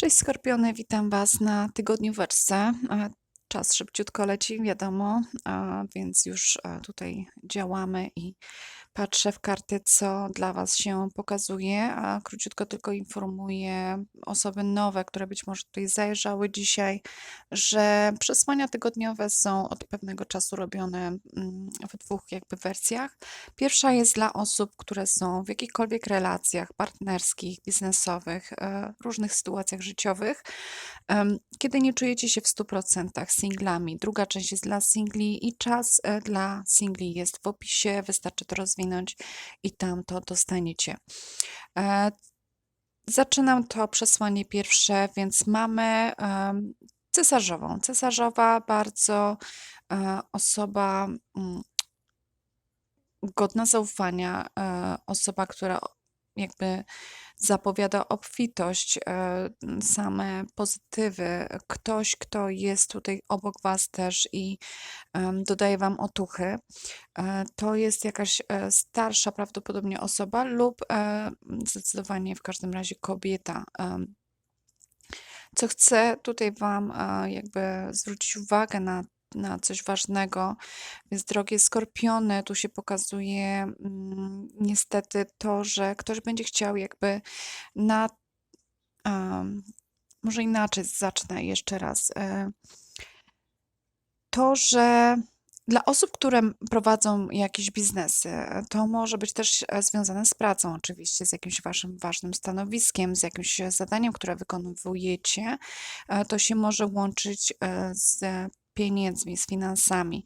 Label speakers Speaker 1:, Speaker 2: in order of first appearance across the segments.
Speaker 1: Cześć Skorpiony, witam Was na tygodnióweczce. E, Czas szybciutko leci, wiadomo, więc już e, tutaj działamy i patrzę w karty, co dla Was się pokazuje, a króciutko tylko informuję osoby nowe, które być może tutaj zajrzały dzisiaj, że przesłania tygodniowe są od pewnego czasu robione mm, w dwóch jakby wersjach. Pierwsza jest dla osób, które są w jakichkolwiek relacjach partnerskich, biznesowych, e, różnych sytuacjach życiowych, kiedy nie czujecie się w 100% singlami. Druga część jest dla singli i czas e, dla singli jest w opisie, wystarczy to rozwinąć i tam to dostaniecie. E, Zaczynam to przesłanie pierwsze, więc mamy cesarzową. Cesarzowa bardzo e, osoba mm, godna zaufania, e, osoba, która jakby zapowiada obfitość, e, same pozytywy. Ktoś, kto jest tutaj obok Was też i dodaje Wam otuchy. E, To jest jakaś e, starsza prawdopodobnie osoba lub zdecydowanie w każdym razie kobieta. Co chcę tutaj Wam jakby zwrócić uwagę na na coś ważnego. Więc drogie skorpiony, tu się pokazuje mm, niestety to, że ktoś będzie chciał jakby na. może inaczej zacznę jeszcze raz. E, To, że dla osób, które prowadzą jakieś biznesy, e, to może być też e, związane z pracą, oczywiście, z jakimś waszym ważnym stanowiskiem, z jakimś zadaniem, które wykonujecie. To się może łączyć z pieniędzmi, z finansami.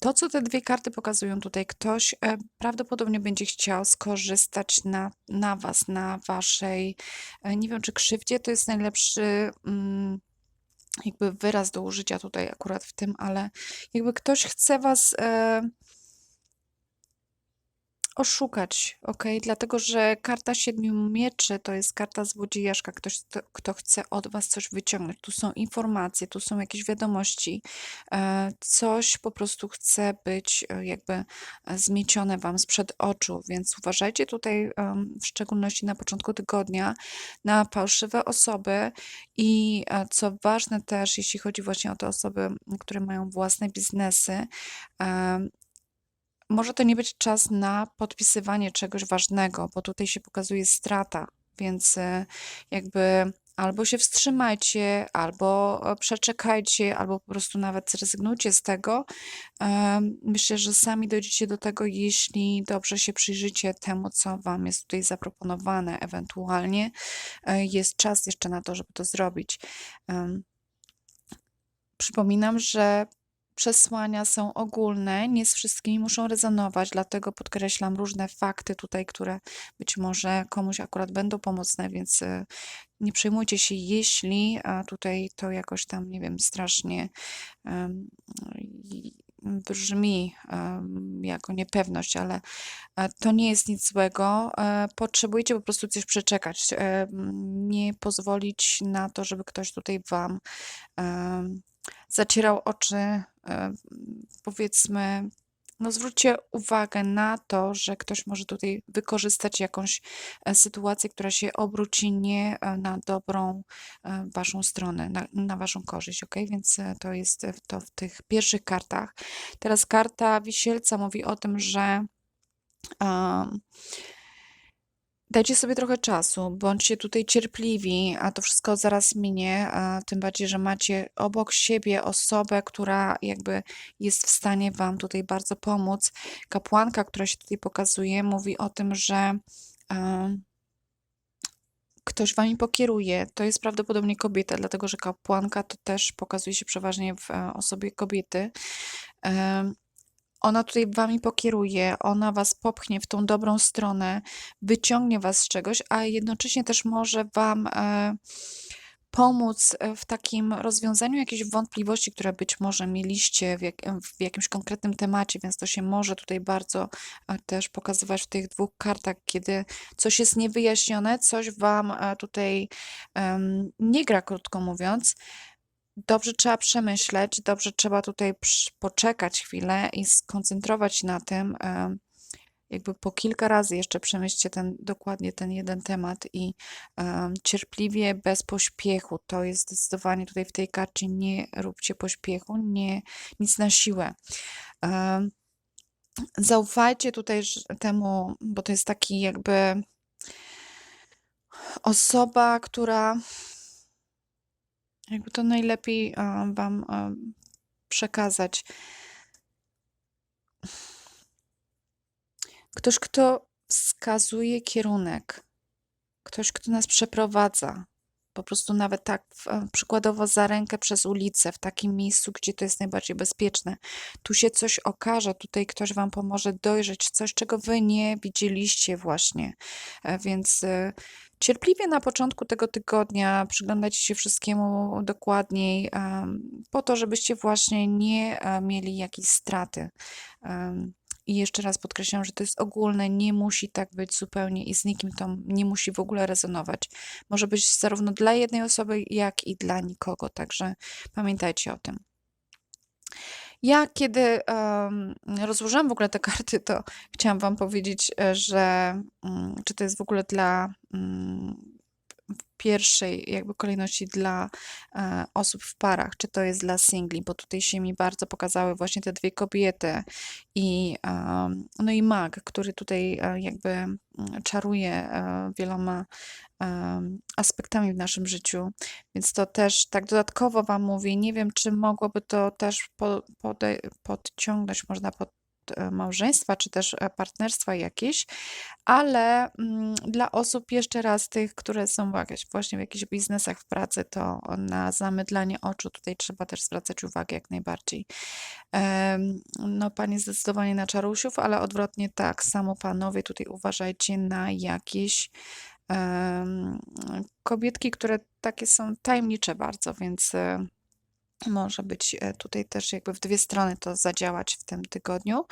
Speaker 1: To, co te dwie karty pokazują tutaj, ktoś e, prawdopodobnie będzie chciał skorzystać na, na was, na waszej, e, nie wiem, czy krzywdzie to jest najlepszy. mm, jakby wyraz do użycia tutaj akurat w tym, ale jakby ktoś chce was e, oszukać, ok? Dlatego, że karta siedmiu mieczy to jest karta złodziejaszka, ktoś, kto, kto chce od was coś wyciągnąć. Tu są informacje, tu są jakieś wiadomości, e, coś po prostu chce być e, jakby e, zmiecione wam sprzed oczu, więc uważajcie tutaj w szczególności na początku tygodnia na fałszywe osoby i co ważne też, jeśli chodzi właśnie o te osoby, które mają własne biznesy, może to nie być czas na podpisywanie czegoś ważnego, bo tutaj się pokazuje strata, więc e, jakby albo się wstrzymajcie, albo e, przeczekajcie, albo po prostu nawet zrezygnujcie z tego. Em, Myślę, że sami dojdziecie do tego, jeśli dobrze się przyjrzycie temu, co Wam jest tutaj zaproponowane. Ewentualnie e, jest czas jeszcze na to, żeby to zrobić. Przypominam, że przesłania są ogólne, nie z wszystkimi muszą rezonować, dlatego podkreślam różne fakty tutaj, które być może komuś akurat będą pomocne, więc e, nie przejmujcie się, jeśli tutaj to jakoś tam, nie wiem, strasznie brzmi jako niepewność, ale e, to nie jest nic złego. E, Potrzebujecie po prostu coś przeczekać, nie pozwolić na to, żeby ktoś tutaj Wam zacierał oczy, e, powiedzmy, no zwróćcie uwagę na to, że ktoś może tutaj wykorzystać jakąś e, sytuację, która się obróci nie e, na dobrą waszą stronę, na, na waszą korzyść, ok? Więc to jest to w tych pierwszych kartach. Teraz karta wisielca mówi o tym, że um, Dajcie sobie trochę czasu, bądźcie tutaj cierpliwi, a to wszystko zaraz minie, a tym bardziej, że macie obok siebie osobę, która jakby jest w stanie Wam tutaj bardzo pomóc. Kapłanka, która się tutaj pokazuje, mówi o tym, że e, ktoś Wami pokieruje. To jest prawdopodobnie kobieta, dlatego że kapłanka to też pokazuje się przeważnie w e, osobie kobiety. Ona tutaj wami pokieruje, ona was popchnie w tą dobrą stronę, wyciągnie was z czegoś, a jednocześnie też może wam e, pomóc e, w takim rozwiązaniu jakichś wątpliwości, które być może mieliście w, jak, w jakimś konkretnym temacie, więc to się może tutaj bardzo e, też pokazywać w tych dwóch kartach, kiedy coś jest niewyjaśnione, coś wam e, tutaj nie gra, krótko mówiąc. Dobrze trzeba przemyśleć, dobrze trzeba tutaj poczekać chwilę i skoncentrować na tym, em, jakby po kilka razy jeszcze przemyślcie ten, dokładnie ten jeden temat i em, cierpliwie, bez pośpiechu. To jest zdecydowanie tutaj w tej karcie nie róbcie pośpiechu, nie, nic na siłę. Em, zaufajcie tutaj temu, bo to jest taki jakby osoba, która jakby to najlepiej wam przekazać. Ktoś, kto wskazuje kierunek, ktoś, kto nas przeprowadza. Po prostu nawet tak e, przykładowo za rękę przez ulicę, w takim miejscu, gdzie to jest najbardziej bezpieczne. Tu się coś okaże, tutaj ktoś wam pomoże dojrzeć coś, czego wy nie widzieliście właśnie. E, Więc e, cierpliwie na początku tego tygodnia przyglądajcie się wszystkiemu dokładniej, po to, żebyście właśnie nie mieli jakiejś straty. I jeszcze raz podkreślam, że to jest ogólne, nie musi tak być zupełnie i z nikim to nie musi w ogóle rezonować. Może być zarówno dla jednej osoby, jak i dla nikogo, także pamiętajcie o tym. Ja kiedy em, rozłożyłam w ogóle te karty, to chciałam Wam powiedzieć, e, że mm, czy to jest w ogóle dla w pierwszej jakby kolejności dla e, osób w parach, czy to jest dla singli, bo tutaj się mi bardzo pokazały właśnie te dwie kobiety i em, no i mag, który tutaj e, jakby mm, czaruje e, wieloma em, aspektami w naszym życiu. Więc to też tak dodatkowo Wam mówię, nie wiem, czy mogłoby to też po, podciągnąć, można pod e, małżeństwa, czy też e, partnerstwa jakieś, ale mm, dla osób jeszcze raz tych, które są właśnie w jakichś biznesach, w pracy, to na zamydlanie oczu tutaj trzeba też zwracać uwagę jak najbardziej. No, panie zdecydowanie na czarusiów, ale odwrotnie tak, samo panowie tutaj uważajcie na jakieś kobietki, które takie są tajemnicze bardzo, więc e, może być e, tutaj też jakby w dwie strony to zadziałać w tym tygodniu,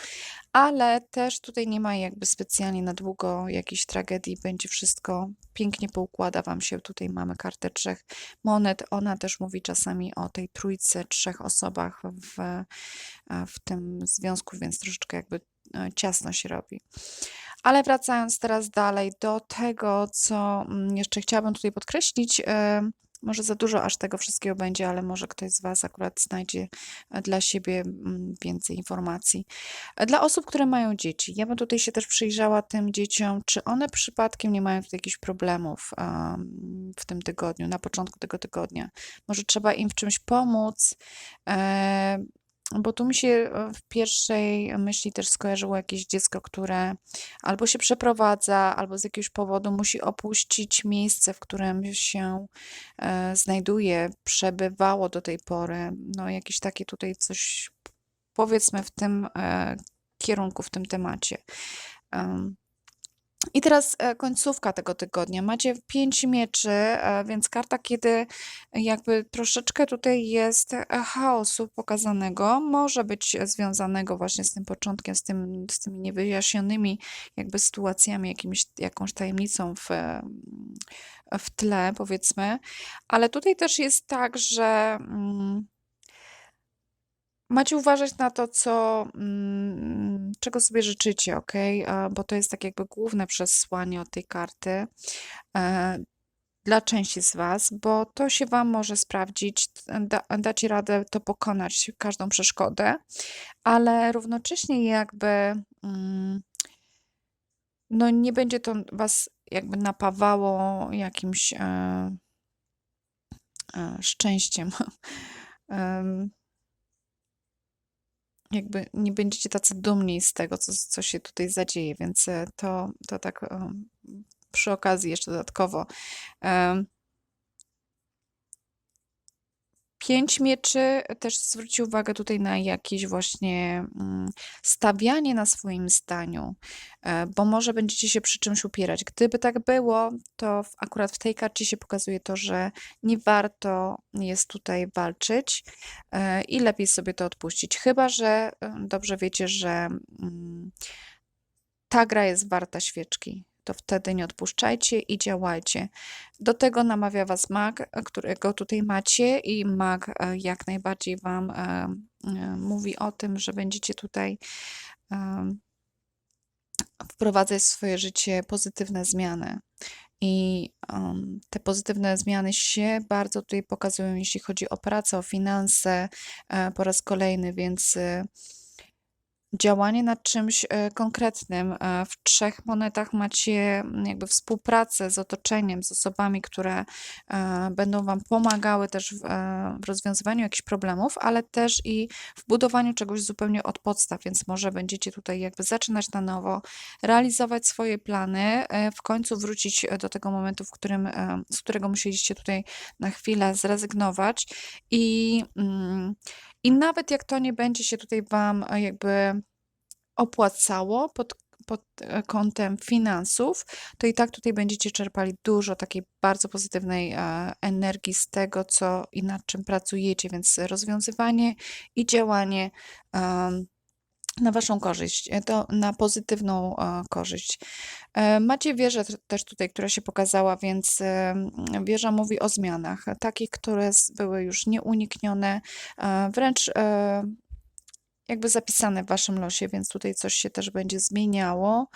Speaker 1: ale też tutaj nie ma jakby specjalnie na długo jakiejś tragedii, będzie wszystko pięknie poukłada Wam się. Tutaj mamy kartę trzech monet. Ona też mówi czasami o tej trójce, trzech osobach w, e, w tym związku, więc troszeczkę jakby e, ciasno się robi. Ale wracając teraz dalej do tego, co mm, jeszcze chciałabym tutaj podkreślić, e, może za dużo aż tego wszystkiego będzie, ale może ktoś z Was akurat znajdzie e, dla siebie mm, więcej informacji. E, Dla osób, które mają dzieci, ja bym tutaj się też przyjrzała tym dzieciom, czy one przypadkiem nie mają tutaj jakichś problemów em, w tym tygodniu, na początku tego tygodnia. Może trzeba im w czymś pomóc, e, bo tu mi się e, w pierwszej myśli też skojarzyło jakieś dziecko, które albo się przeprowadza, albo z jakiegoś powodu musi opuścić miejsce, w którym się e, znajduje, przebywało do tej pory. No, jakieś takie tutaj coś, powiedzmy, w tym e, kierunku, w tym temacie. I teraz e, końcówka tego tygodnia. Macie pięć mieczy, e, więc karta, kiedy jakby troszeczkę tutaj jest e, chaosu pokazanego, może być związanego właśnie z tym początkiem, z, tym, z tymi niewyjaśnionymi jakby sytuacjami, jakimś, jakąś tajemnicą w, w tle, powiedzmy. Ale tutaj też jest tak, że mm, macie uważać na to, co, mm, czego sobie życzycie, ok? Bo to jest tak jakby główne przesłanie od tej karty e, dla części z Was, bo to się Wam może sprawdzić, da, dacie radę to pokonać, każdą przeszkodę, ale równocześnie jakby mm, no nie będzie to Was jakby napawało jakimś e, e, szczęściem. Jakby nie będziecie tacy dumni z tego, co, co się tutaj zadzieje, więc e, to, to tak em, przy okazji jeszcze dodatkowo. Em, Pięć mieczy też zwróci uwagę tutaj na jakieś właśnie mm, stawianie na swoim zdaniu, e, bo może będziecie się przy czymś upierać. Gdyby tak było, to akurat w tej karcie się pokazuje to, że nie warto jest tutaj walczyć e, i lepiej sobie to odpuścić. Chyba, że e, dobrze wiecie, że mm, ta gra jest warta świeczki. To wtedy nie odpuszczajcie i działajcie. Do tego namawia Was mag, którego tutaj macie, i mag e, jak najbardziej Wam e, e, mówi o tym, że będziecie tutaj wprowadzać w swoje życie pozytywne zmiany. I um, te pozytywne zmiany się bardzo tutaj pokazują, jeśli chodzi o pracę, o finanse e, po raz kolejny, więc e, działanie nad czymś e, konkretnym. E, W trzech monetach macie mm, jakby współpracę z otoczeniem, z osobami, które e, będą Wam pomagały też w, rozwiązywaniu jakichś problemów, ale też i w budowaniu czegoś zupełnie od podstaw, więc może będziecie tutaj jakby zaczynać na nowo, realizować swoje plany, w końcu wrócić do tego momentu, w którym, z którego musieliście tutaj na chwilę zrezygnować i mm, i nawet jak to nie będzie się tutaj Wam e, jakby opłacało pod, pod e, kątem finansów, to i tak tutaj będziecie czerpali dużo takiej bardzo pozytywnej e, energii z tego, co i nad czym pracujecie, więc rozwiązywanie i działanie em, na Waszą korzyść, e, to na pozytywną e, korzyść. E, Macie wieżę też tutaj, która się pokazała, więc wieża mówi o zmianach, takich, które były już nieuniknione, wręcz jakby zapisane w Waszym losie, więc tutaj coś się też będzie zmieniało,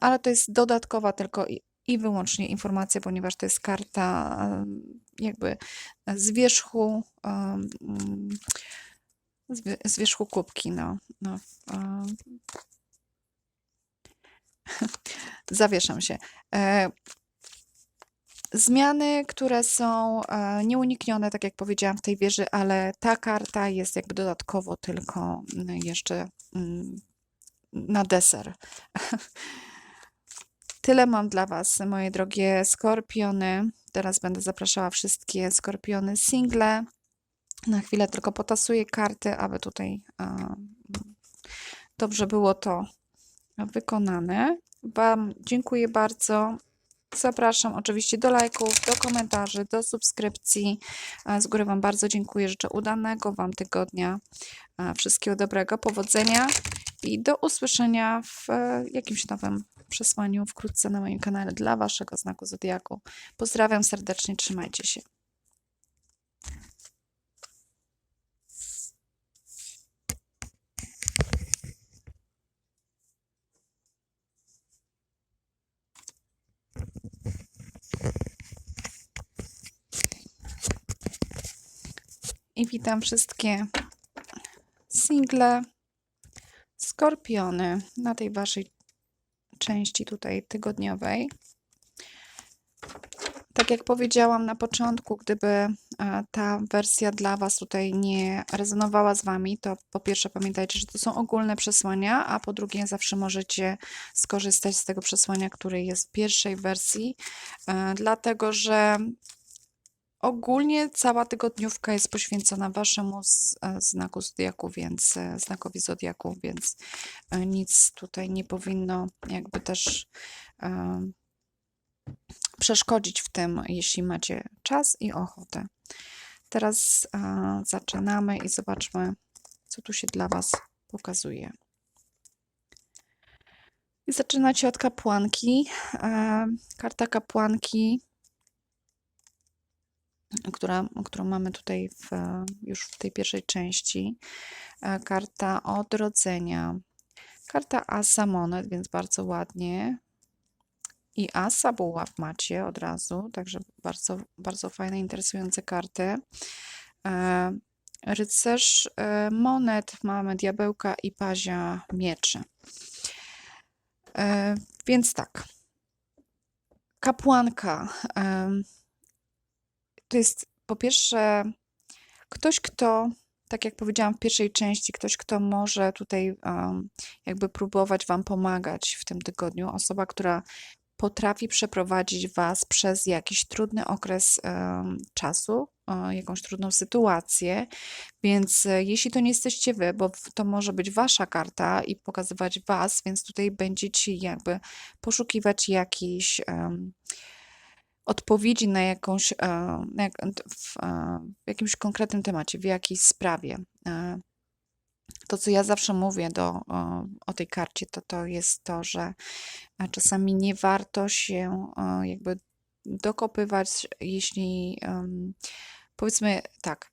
Speaker 1: ale to jest dodatkowa tylko i, wyłącznie informacja, ponieważ to jest karta jakby z wierzchu, z, wie- z wierzchu kubki, no. no zawieszam się. E, Zmiany, które są e, nieuniknione, tak jak powiedziałam, w tej wieży, ale ta karta jest jakby dodatkowo tylko mm, jeszcze mm, na deser. Tyle mam dla Was, moje drogie skorpiony. Teraz będę zapraszała wszystkie skorpiony single. Na chwilę tylko potasuję karty, aby tutaj dobrze było to wykonane. Wam dziękuję bardzo. Zapraszam oczywiście do lajków, do komentarzy, do subskrypcji. Z góry Wam bardzo dziękuję. Życzę udanego Wam tygodnia. Wszystkiego dobrego, powodzenia i do usłyszenia w e, jakimś nowym przesłaniu wkrótce na moim kanale dla Waszego znaku Zodiaku. Pozdrawiam serdecznie, trzymajcie się. I witam wszystkie single, skorpiony na tej Waszej części tutaj tygodniowej. Tak jak powiedziałam na początku, gdyby e, ta wersja dla Was tutaj nie rezonowała z Wami, to po pierwsze pamiętajcie, że to są ogólne przesłania, a po drugie zawsze możecie skorzystać z tego przesłania, które jest w pierwszej wersji, e, dlatego że ogólnie cała tygodniówka jest poświęcona Waszemu e, znaku zodiaku, więc e, znakowi zodiaku, więc e, nic tutaj nie powinno jakby też przeszkodzić w tym, jeśli macie czas i ochotę. Teraz zaczynamy i zobaczmy, co tu się dla Was pokazuje. Zaczynacie od kapłanki. Karta kapłanki, która, którą mamy tutaj w, już w tej pierwszej części. E, karta odrodzenia. Karta Asa Monet, więc bardzo ładnie. I Asa Buław macie od razu, także bardzo, bardzo fajne, interesujące karty. E, Rycerz e, monet, mamy diabełka i pazia mieczy. Więc tak. Kapłanka. To jest po pierwsze ktoś, kto, tak jak powiedziałam w pierwszej części, ktoś, kto może tutaj em, jakby próbować Wam pomagać w tym tygodniu. Osoba, która potrafi przeprowadzić Was przez jakiś trudny okres em, czasu, e, jakąś trudną sytuację. Więc e, jeśli to nie jesteście Wy, bo to może być Wasza karta i pokazywać Was, więc tutaj będziecie jakby poszukiwać jakiejś em, odpowiedzi na jakąś, e, na jak, w, e, w jakimś konkretnym temacie, w jakiejś sprawie. E, To, co ja zawsze mówię do, o, tej karcie, to to jest to, że czasami nie warto się jakby dokopywać, jeśli powiedzmy tak,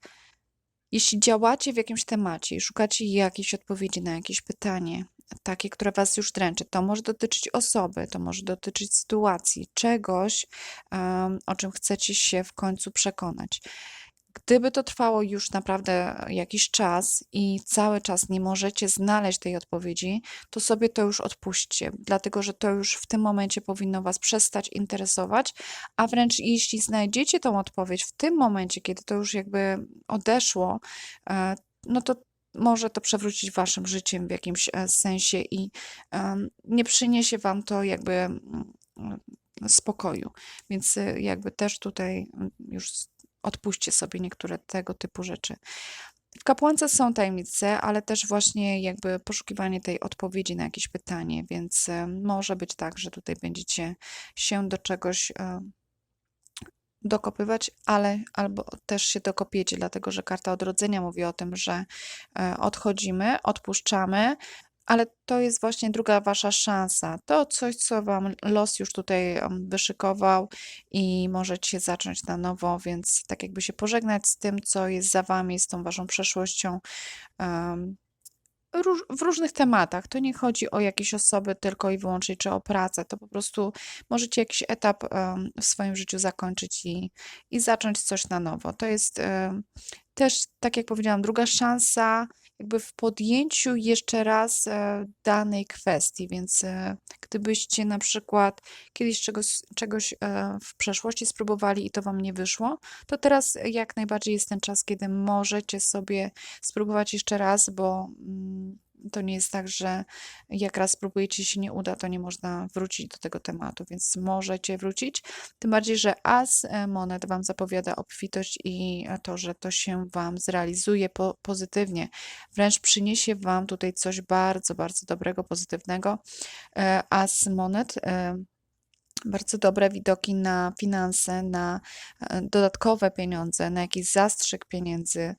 Speaker 1: jeśli działacie w jakimś temacie i szukacie jakiejś odpowiedzi na jakieś pytanie, takie, które was już dręczy. To może dotyczyć osoby, to może dotyczyć sytuacji, czegoś, o czym chcecie się w końcu przekonać. Gdyby to trwało już naprawdę jakiś czas i cały czas nie możecie znaleźć tej odpowiedzi, to sobie to już odpuśćcie, dlatego że to już w tym momencie powinno Was przestać interesować, a wręcz jeśli znajdziecie tą odpowiedź w tym momencie, kiedy to już jakby odeszło, e, no to może to przewrócić Waszym życiem w jakimś e, sensie i nie przyniesie Wam to jakby spokoju. Więc e, jakby też tutaj już odpuśćcie sobie niektóre tego typu rzeczy. W kapłance są tajemnice, ale też właśnie jakby poszukiwanie tej odpowiedzi na jakieś pytanie, więc e, może być tak, że tutaj będziecie się do czegoś dokopywać, ale albo też się dokopiecie, dlatego że karta odrodzenia mówi o tym, że e, odchodzimy, odpuszczamy, ale to jest właśnie druga wasza szansa. To coś, co wam los już tutaj em, wyszykował i możecie zacząć na nowo, więc tak jakby się pożegnać z tym, co jest za wami, z tą waszą przeszłością. em, róż, w różnych tematach. To nie chodzi o jakieś osoby tylko i wyłącznie, czy o pracę. To po prostu możecie jakiś etap w swoim życiu zakończyć i, i zacząć coś na nowo. To jest też, tak jak powiedziałam, druga szansa jakby w podjęciu jeszcze raz e, danej kwestii, więc e, gdybyście na przykład kiedyś czegoś, czegoś e, w przeszłości spróbowali i to wam nie wyszło, to teraz jak najbardziej jest ten czas, kiedy możecie sobie spróbować jeszcze raz, bo mm, to nie jest tak, że jak raz spróbujecie się nie uda, to nie można wrócić do tego tematu, więc możecie wrócić. Tym bardziej, że as monet Wam zapowiada obfitość i to, że to się Wam zrealizuje po, pozytywnie. Wręcz przyniesie Wam tutaj coś bardzo, bardzo dobrego, pozytywnego. E, As monet e, bardzo dobre widoki na finanse, na e, dodatkowe pieniądze, na jakiś zastrzyk pieniędzy,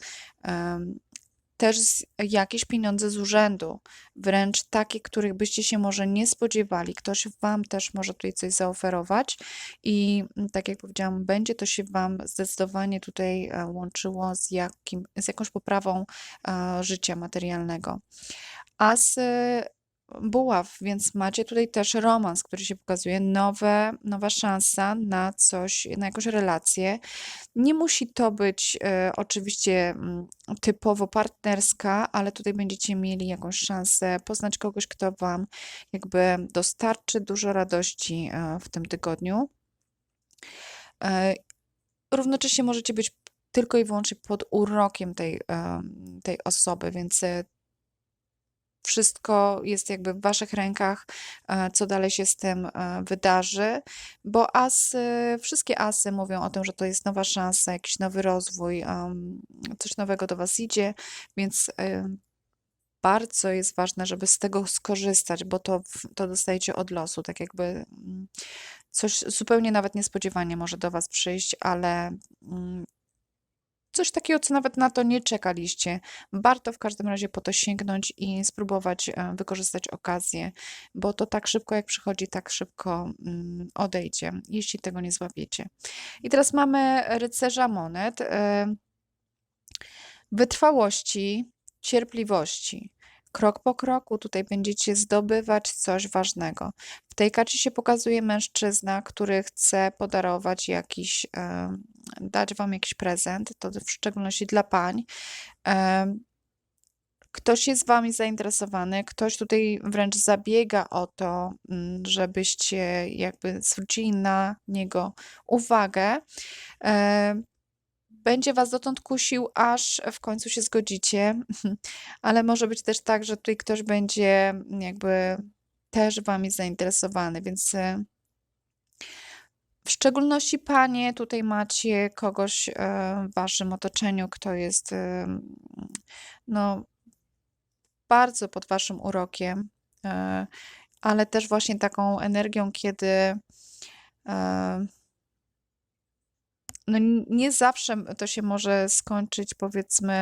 Speaker 1: też jakieś pieniądze z urzędu, wręcz takie, których byście się może nie spodziewali. Ktoś Wam też może tutaj coś zaoferować i mm, tak jak powiedziałam, będzie to się Wam zdecydowanie tutaj e, łączyło z, jakim, z jakąś poprawą e, życia materialnego. As y, buław, więc macie tutaj też romans, który się pokazuje, nowe, nowa szansa na coś, na jakąś relację. Nie musi to być e, oczywiście mm, typowo partnerska, ale tutaj będziecie mieli jakąś szansę poznać kogoś, kto Wam jakby dostarczy dużo radości e, w tym tygodniu. E, równocześnie możecie być tylko i wyłącznie pod urokiem tej, tej osoby, więc wszystko jest jakby w waszych rękach, e, co dalej się z tym e, wydarzy, bo asy, wszystkie asy mówią o tym, że to jest nowa szansa, jakiś nowy rozwój, coś nowego do was idzie, więc e, bardzo jest ważne, żeby z tego skorzystać, bo to, to dostajecie od losu, tak jakby mm, coś zupełnie nawet niespodziewanie może do was przyjść, ale mm, coś takiego, co nawet na to nie czekaliście. Warto w każdym razie po to sięgnąć i spróbować e, wykorzystać okazję, bo to tak szybko jak przychodzi, tak szybko mm, odejdzie, jeśli tego nie złapiecie. I teraz mamy rycerza monet. e, Wytrwałości, cierpliwości. Krok po kroku tutaj będziecie zdobywać coś ważnego. W tej karcie się pokazuje mężczyzna, który chce podarować jakiś, dać wam jakiś prezent, to w szczególności dla pań. Ktoś jest wami zainteresowany, ktoś tutaj wręcz zabiega o to, mm, żebyście jakby zwrócili na niego uwagę. Będzie was dotąd kusił, aż w końcu się zgodzicie, ale może być też tak, że tutaj ktoś będzie jakby też wami zainteresowany, więc e, w szczególności panie, tutaj macie kogoś e, w waszym otoczeniu, kto jest e, no, bardzo pod waszym urokiem, ale też właśnie taką energią, kiedy no nie zawsze to się może skończyć, powiedzmy,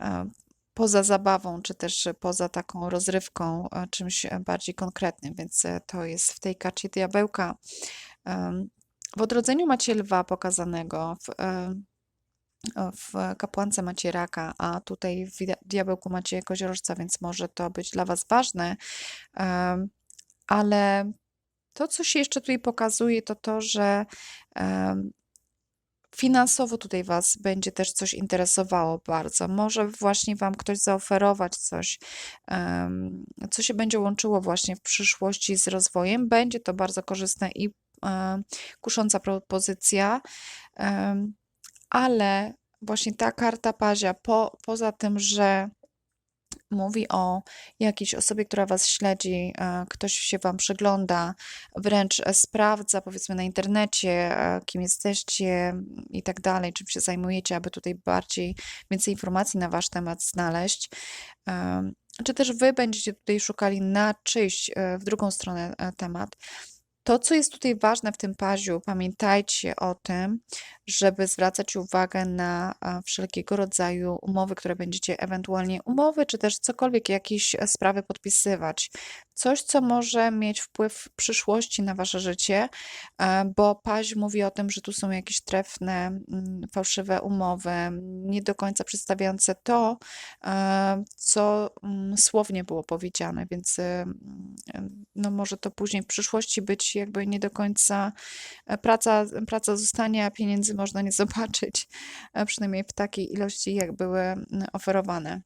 Speaker 1: e, poza zabawą, czy też poza taką rozrywką, e, czymś bardziej konkretnym, więc e, to jest w tej karcie diabełka. W odrodzeniu macie lwa pokazanego. W, w kapłance macie raka, a tutaj w dia- diabełku macie koziorożca, więc może to być dla Was ważne. Ale to, co się jeszcze tutaj pokazuje, to to, że finansowo tutaj Was będzie też coś interesowało bardzo. Może właśnie Wam ktoś zaoferować coś, co się będzie łączyło właśnie w przyszłości z rozwojem. Będzie to bardzo korzystne i kusząca propozycja, ale właśnie ta karta pazia, po, poza tym, że mówi o jakiejś osobie, która Was śledzi, e, ktoś się Wam przygląda, wręcz e, sprawdza, powiedzmy na internecie, e, kim jesteście i tak dalej, czym się zajmujecie, aby tutaj bardziej, więcej informacji na Wasz temat znaleźć. Czy też Wy będziecie tutaj szukali na czyjś w drugą stronę temat. To, co jest tutaj ważne w tym paziu, pamiętajcie o tym, żeby zwracać uwagę na a, wszelkiego rodzaju umowy, które będziecie ewentualnie umowy, czy też cokolwiek, jakieś e, sprawy podpisywać. Coś, co może mieć wpływ w przyszłości na wasze życie, e, bo paź mówi o tym, że tu są jakieś trefne, fałszywe umowy, nie do końca przedstawiające to, e, co słownie było powiedziane, więc e, no może to później w przyszłości być jakby nie do końca e, praca, praca zostanie, a pieniędzy można nie zobaczyć, e, przynajmniej w takiej ilości, jak były oferowane.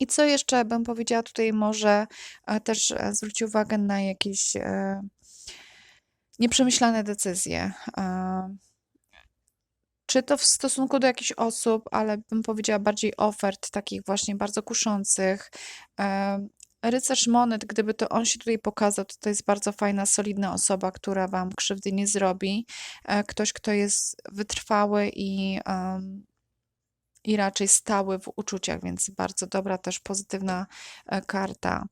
Speaker 1: I co jeszcze bym powiedziała tutaj, może e, też e, zwrócić uwagę na jakieś nieprzemyślane decyzje. Czy to w stosunku do jakichś osób, ale bym powiedziała bardziej ofert, takich właśnie bardzo kuszących. Rycerz monet, gdyby to on się tutaj pokazał, to to jest bardzo fajna, solidna osoba, która wam krzywdy nie zrobi. E, Ktoś, kto jest wytrwały i, em, i raczej stały w uczuciach, więc bardzo dobra, też pozytywna e, karta.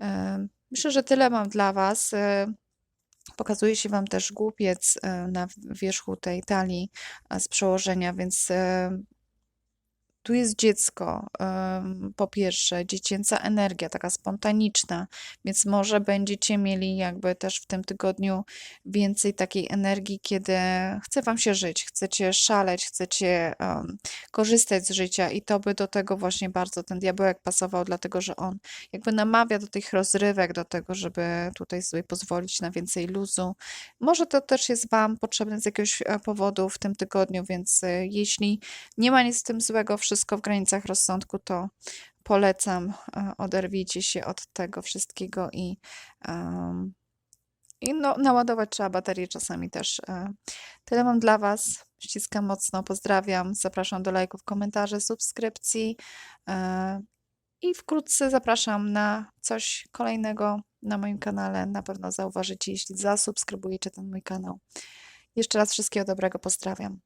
Speaker 1: E, Myślę, że tyle mam dla was. Pokazuje się wam też głupiec na wierzchu tej talii z przełożenia, więc tu jest dziecko, po pierwsze, dziecięca energia, taka spontaniczna, więc może będziecie mieli jakby też w tym tygodniu więcej takiej energii, kiedy chce wam się żyć, chcecie szaleć, chcecie em, korzystać z życia i to by do tego właśnie bardzo ten diabełek pasował, dlatego że on jakby namawia do tych rozrywek, do tego, żeby tutaj sobie pozwolić na więcej luzu. Może to też jest wam potrzebne z jakiegoś e, powodu w tym tygodniu, więc e, jeśli nie ma nic w tym złego, wszystko w granicach rozsądku, to polecam, e, oderwijcie się od tego wszystkiego i, em, i no, naładować trzeba baterię czasami też. e. Tyle mam dla Was. Ściskam mocno, pozdrawiam. Zapraszam do lajków, komentarzy, subskrypcji e, i wkrótce zapraszam na coś kolejnego na moim kanale. Na pewno zauważycie, jeśli zasubskrybujecie ten mój kanał. Jeszcze raz wszystkiego dobrego pozdrawiam.